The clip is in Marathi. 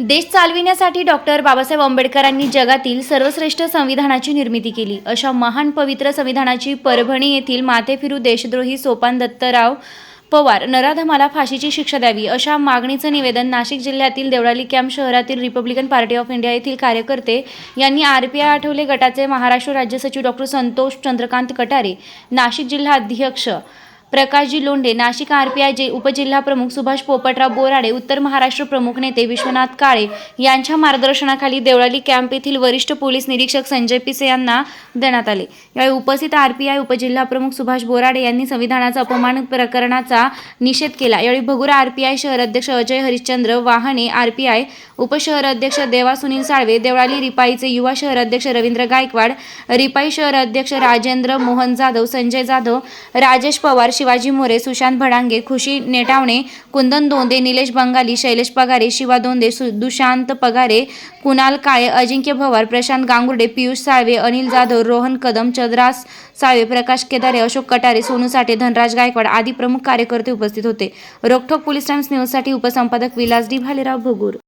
देश चालविण्यासाठी डॉक्टर बाबासाहेब आंबेडकरांनी जगातील सर्वश्रेष्ठ संविधानाची निर्मिती केली. अशा महान पवित्र संविधानाची परभणी येथील माथेफिरू देशद्रोही सोपान दत्तराव पवार नराधमाला फाशीची शिक्षा द्यावी अशा मागणीचं निवेदन नाशिक जिल्ह्यातील देवळाली कॅम्प शहरातील रिपब्लिकन पार्टी ऑफ इंडिया येथील कार्यकर्ते यांनी आर पी आय आठवले गटाचे महाराष्ट्र राज्य सचिव डॉक्टर संतोष चंद्रकांत कटारे नाशिक जिल्हा अध्यक्ष प्रकाशजी लोंढे नाशिक आरपीआय जे उपजिल्हा प्रमुख सुभाष पोपटराव बोराडे उत्तर महाराष्ट्र प्रमुख नेते विश्वनाथ काळे यांच्या मार्गदर्शनाखाली देवळाली कॅम्प येथील वरिष्ठ पोलीस निरीक्षक संजय पिसे यांना देण्यात आले. यावेळी उपस्थित आरपीआय उपजिल्हा प्रमुख सुभाष बोराडे यांनी संविधानाचा अपमान प्रकरणाचा निषेध केला. यावेळी भगुरा आरपीआय शहर अध्यक्ष अजय हरिश्चंद्र वाहने आरपीआय उपशहर अध्यक्ष देवा सुनील साळवे देवळाली रिपाईचे युवा शहर अध्यक्ष रवींद्र गायकवाड रिपाई शहर अध्यक्ष राजेंद्र मोहन जाधव संजय जाधव राजेश पवार शिवाजी मोरे सुशांत भडांगे खुशी नेटावणे कुंदन दोंदे निलेश बंगाली शैलेश पगारे शिवा दोंदे सु दुशांत पगारे कुणाल काळे अजिंक्य भवार प्रशांत गांगुर्डे पियुष साळवे अनिल जाधव रोहन कदम चंद्रास साळवे प्रकाश केदारे अशोक कटारे सोनू साठे धनराज गायकवाड आदी प्रमुख कार्यकर्ते उपस्थित होते. रोखोक पोलीस टाइम्स न्यूजसाठी उपसंपादक विलास डी भालेराव भगूर.